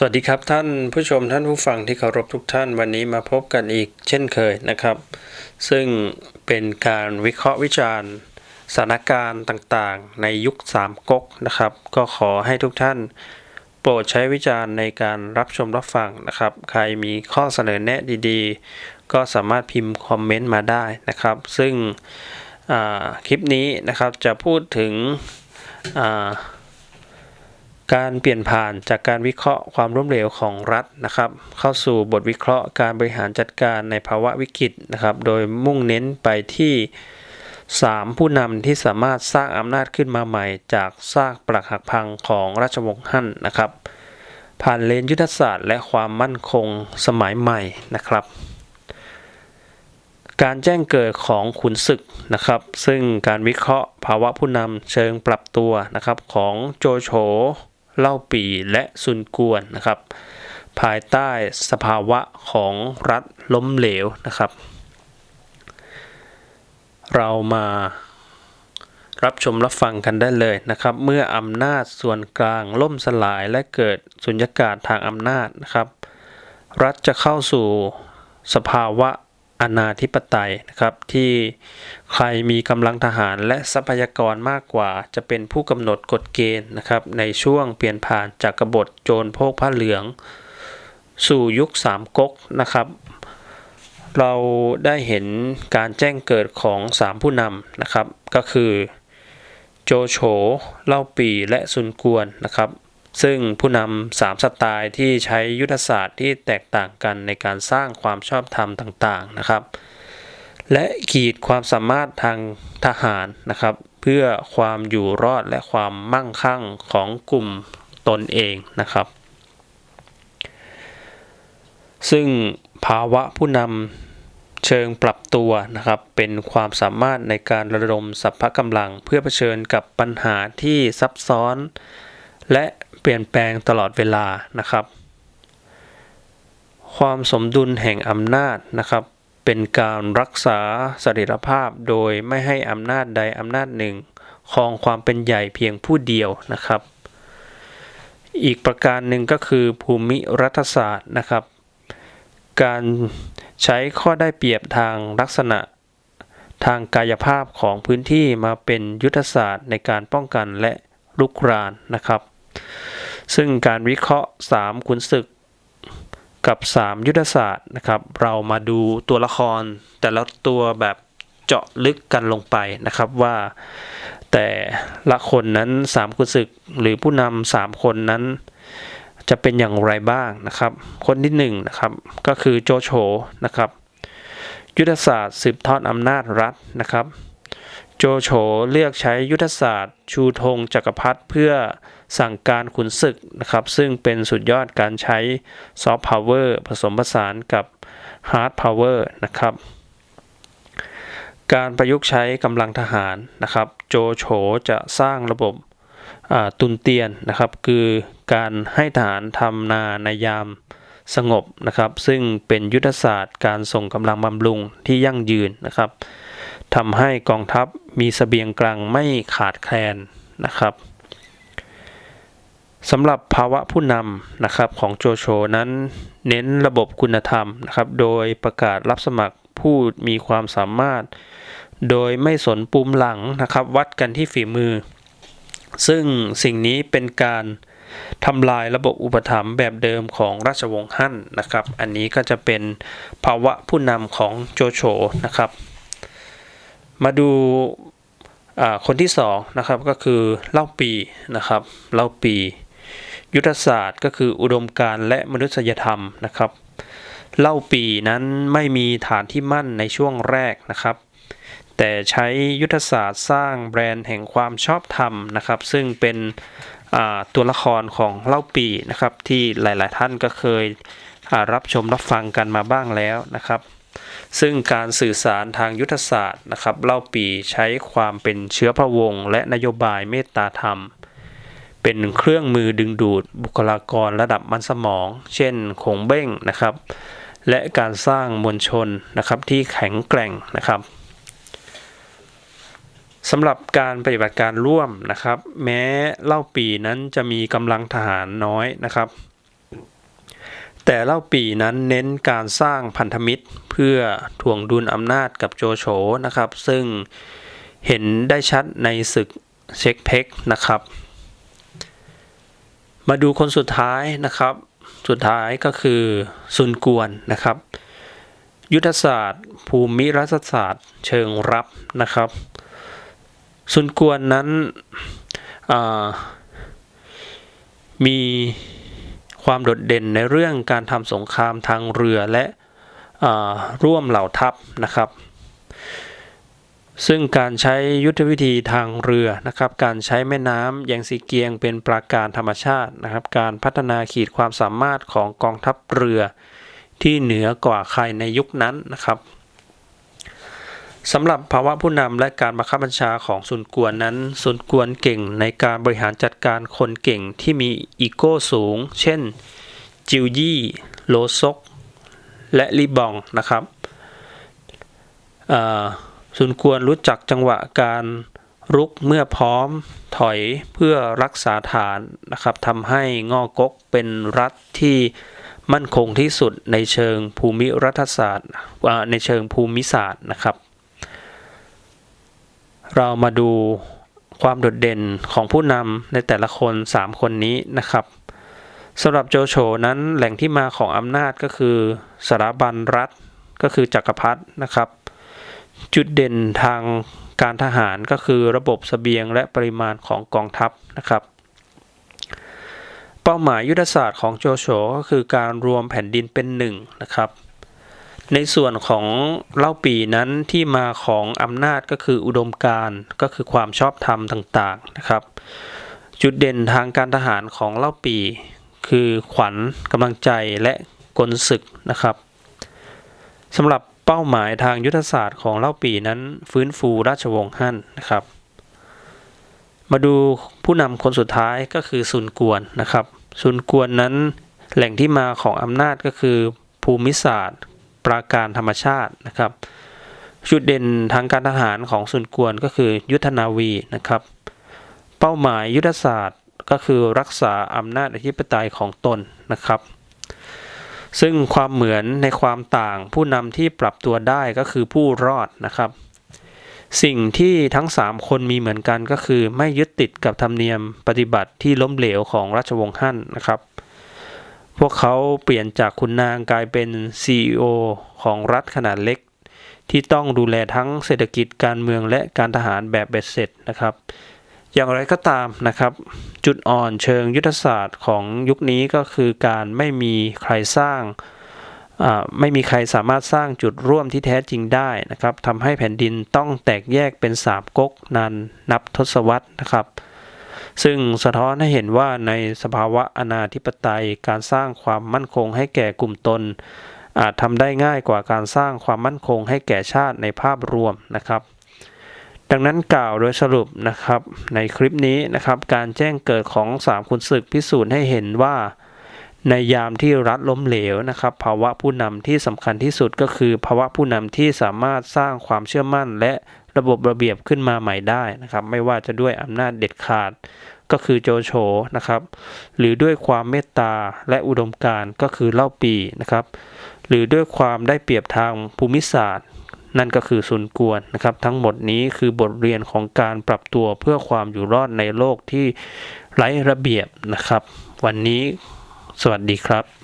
สวัสดีครับท่านผู้ชมท่านผู้ฟังที่เคารพทุกท่านวันนี้มาพบกันอีกเช่นเคยนะครับ ซึ่งเป็นการวิเคราะห์วิจารณ์สถานการณ์ต่างๆ ในยุคสามก๊กนะครับ ก็ขอให้ทุกท่าน โปรดใช้วิจารณ์ในการรับชมรับฟังนะครับ ใครมีข้อเสนอแนะดีๆ ก็สามารถพิมพ์คอมเมนต์มาได้นะครับ ซึ่งคลิปนี้นะครับจะพูดถึง การเปลี่ยนผ่านจากการวิเคราะห์ความล้มเหลวของรัฐนะครับ เข้าสู่บทวิเคราะห์การบริหารจัดการในภาวะวิกฤตนะครับ โดยมุ่งเน้นไปที่ 3 ผู้นำที่สามารถสร้างอำนาจขึ้นมาใหม่ จากซากปรักหักพังของราชวงศ์ฮั่นนะครับ ผ่านเลนยุทธศาสตร์และความมั่นคงสมัยใหม่นะครับ การแจ้งเกิดของขุนศึกนะครับ ซึ่งการวิเคราะห์ภาวะผู้นำเชิงปรับตัวนะครับของโจโฉ เล่าปีและซุนกวนนะครับ ภายใต้สภาวะของรัฐล้มเหลวนะครับ เรามารับชมรับฟังกันได้เลยนะครับ เมื่ออำนาจส่วนกลางล่มสลายและเกิดสุญญากาศทางอำนาจนะครับ รัฐจะเข้าสู่สภาวะ อนาธิปไตยนะครับ ที่ใครมีกำลังทหารและทรัพยากรมากกว่า จะเป็นผู้กำหนดกฎเกณฑ์นะครับ ในช่วงเปลี่ยนผ่านจากกบฏโจรโพกผ้าเหลือง สู่ยุคสามก๊กนะครับ เราได้เห็นการแจ้งเกิดของสามผู้นำนะครับ ก็คือ โจโฉเล่าปีและซุนกวนนะครับ ซึ่งผู้นำสามสไตล์ที่ใช้ยุทธศาสตร์ที่แตกต่างกันในการสร้างความชอบธรรมต่างๆนะครับ และขีดความสามารถทางทหารนะครับ เพื่อความอยู่รอดและความมั่งคั่งของกลุ่มตนเองนะครับ ซึ่งภาวะผู้นำเชิงปรับตัวนะครับ เป็นความสามารถในการระดมสรรพกำลัง เพื่อเผชิญกับปัญหาที่ซับซ้อน และ เปลี่ยนแปลงตลอดเวลานะครับ ความสมดุลแห่งอำนาจนะครับ เป็นการรักษาสถิรภาพโดยไม่ให้อำนาจใดอำนาจหนึ่งครองความเป็นใหญ่เพียงผู้เดียวนะครับ อีกประการหนึ่งก็คือภูมิรัฐศาสตร์นะครับ การใช้ข้อได้เปรียบทางลักษณะทางกายภาพของพื้นที่มาเป็นยุทธศาสตร์ในการป้องกันและลุกรานนะครับ ซึ่งการวิเคราะห์3ขุนศึกกับ 3 ยุทธศาสตร์นะครับ เรามาดูตัวละคร แต่ละตัวแบบเจาะลึกกันลงไปนะครับว่า แต่ละคนนั้น3ขุนศึกหรือผู้นำสามคนนั้น จะเป็นอย่างไรบ้างนะครับ คนที่1นงนะครับก็คือโจโฉนะครับ ยุทธศาสตร์สืบทอดอำนาจรัฐนะครับ โจโฉเลือกใช้ยุทธศาสตร์ ชูธงจักรพรรดิเพื่อสั่งการขุนศึกนะครับ ซึ่งเป็นสุดยอดการใช้ซอฟต์พาวเวอร์ผสมผสานกับฮาร์ดพาวเวอร์นะครับ การประยุกต์ใช้กำลังทหารนะครับ โจโฉจะสร้างระบบตุนเตียนนะครับ คือการให้ทหารทำนาในยามสงบนะครับ ซึ่งเป็นยุทธศาสตร์การส่งกำลังบำรุงที่ยั่งยืนนะครับ ทำให้กองทัพมีเสบียงกลางไม่ขาดแคลนนะครับสำหรับภาวะผู้นำนะครับของโจโฉนั้นเน้นระบบคุณธรรมนะครับ โดยประกาศรับสมัครผู้มีความสามารถ โดยไม่สนปุ่มหลังนะครับ วัดกันที่ฝีมือ ซึ่งสิ่งนี้เป็นการทำลายระบบอุปถัมภ์แบบเดิมของราชวงศ์ฮั่นนะครับ อันนี้ก็จะเป็นภาวะผู้นำของโจโฉนะครับ มาดูคนที่สองนะครับก็คือเล่าปีนะครับเล่าปี ยุทธศาสตร์ก็คืออุดมการณ์และมนุษยธรรมนะครับเล่าปีนั้นไม่มีฐานที่มั่นในช่วงแรกนะครับ แต่ใช้ยุทธศาสตร์สร้างแบรนด์แห่งความชอบธรรมนะครับ ซึ่งเป็นตัวละครของเล่าปีนะครับที่หลาย ๆ ท่านก็เคยรับชมรับฟังกันมาบ้างแล้วนะครับ ซึ่งการสื่อสารทางยุทธศาสตร์นะครับเล่าปีใช้ความเป็นเชื้อพระวงศ์และนโยบายเมตตาธรรม เป็นเครื่องมือดึงดูดบุคลากรระดับมันสมอง เช่นคงเบ้งนะครับ และการสร้างมวลชนนะครับที่แข็งแกร่งนะครับสำหรับการปฏิบัติการร่วมนะครับ แม้เล่าปีนั้นจะมีกำลังทหารน้อยนะครับ แต่เล่าปีนั้นเน้นการสร้างพันธมิตรเพื่อถ่วงดุลอำนาจกับโจโฉนะครับ ซึ่งเห็นได้ชัดในศึกเช็คเพ็กนะครับ มาดูคนสุดท้ายนะครับ สุดท้ายก็คือซุนกวนนะครับ ยุทธศาสตร์ ภูมิรัฐศาสตร์ เชิงรับนะครับซุนกวนนั้นมี ความโดดเด่นในเรื่องการทำสงครามทางเรือและร่วมเหล่าทัพนะครับ ซึ่งการใช้ยุทธวิธีทางเรือนะครับ การใช้แม่น้ำยังสีเกียงเป็นปราการธรรมชาตินะครับ การพัฒนาขีดความสามารถของกองทัพเรือที่เหนือกว่าใครในยุคนั้นนะครับ สำหรับภาวะผู้นำและการบังคับบัญชาของซุนกวนนั้นซุนกวนเก่งในการบริหารจัดการคนเก่งที่มีอีโก้สูง เช่น จิวยี่โลซก และลีบองนะครับซุนกวนรู้จักจังหวะการรุกเมื่อพร้อมถอยเพื่อรักษาฐานนะครับทำให้งอกกเป็นรัฐที่มั่นคงที่สุดในเชิงภูมิรัฐศาสตร์ในเชิงภูมิศาสตร์นะครับ เรามาดูความโดดเด่นของผู้นำในแต่ละคน 3 คนนี้นะครับสำหรับโจโฉนั้นแหล่งที่มาของอำนาจก็คือสถาบันรัฐก็คือจักรพรรดินะครับ จุดเด่นทางการทหารก็คือระบบสเสบียงและปริมาณของกองทัพนะครับ เป้าหมายยุทธศาสตร์ของโจโฉก็คือการรวมแผ่นดินเป็นหนึ่งนะครับ ในส่วนของเล่าปีนั้นที่มาของอำนาจก็คืออุดมการก็คือความชอบธรรมต่างๆนะครับ จุดเด่นทางการทหารของเล่าปี คือขวัญกำลังใจและกลศึกนะครับสำหรับเป้าหมายทางยุทธศาสตร์ของเล่าปีนั้นฟื้นฟูราชวงศ์ฮั่นนะครับ มาดูผู้นำคนสุดท้ายก็คือซุนกวนนะครับซุนกวนนั้นแหล่งที่มาของอำนาจก็คือภูมิศาสตร์ ปราการธรรมชาตินะครับ จุดเด่นทางการทหารของซุนกวนก็คือยุทธนาวีนะครับ เป้าหมายยุทธศาสตร์ก็คือรักษาอำนาจอธิปไตยของตนนะครับ ซึ่งความเหมือนในความต่างผู้นำที่ปรับตัวได้ก็คือผู้รอดนะครับ สิ่งที่ทั้ง 3 คนมีเหมือนกันก็คือไม่ยึดติดกับธรรมเนียมปฏิบัติที่ล้มเหลวของราชวงศ์ฮั่นนะครับ พวกเขาเปลี่ยนจากคุณนางกลายเป็น CEO ของรัฐขนาดเล็ก ที่ต้องดูแลทั้งเศรษฐกิจการเมืองและการทหารแบบเบ็ดเสร็จนะครับ อย่างไรก็ตามนะครับ จุดอ่อนเชิงยุทธศาสตร์ของยุคนี้ก็คือการไม่มีใครสร้างไม่มีใครสามารถสร้างจุดร่วมที่แท้จริงได้นะครับทำให้แผ่นดินต้องแตกแยกเป็นสามก๊กนานนับทศวรรษนะครับ ซึ่งสะท้อนให้เห็นว่าในสภาวะอนาธิปไตยการสร้างความมั่นคงให้แก่กลุ่มตน อาจทำได้ง่ายกว่าการสร้างความมั่นคงให้แก่ชาติในภาพรวมนะครับ ดังนั้นกล่าวโดยสรุปนะครับ ในคลิปนี้นะครับ การแจ้งเกิดของสามคุณศึกพิสูจน์ให้เห็นว่า ในยามที่รัฐล้มเหลวนะครับ ภาวะผู้นำที่สำคัญที่สุดก็คือ ภาวะผู้นำที่สามารถสร้างความเชื่อมั่น และระบบระเบียบขึ้นมาใหม่ได้นะครับ ไม่ว่าจะด้วยอำนาจเด็ดขาดก็คือโจโฉนะครับ หรือด้วยความเมตตาและอุดมการก็คือเล่าปีนะครับ หรือด้วยความได้เปรียบทางภูมิศาสตร์ นั่นก็คือซุนกวนนะครับ ทั้งหมดนี้คือบทเรียนของการปรับตัวเพื่อความอยู่รอดในโลกที่ไร้ระเบียบนะครับ วันนี้ สวัสดีครับ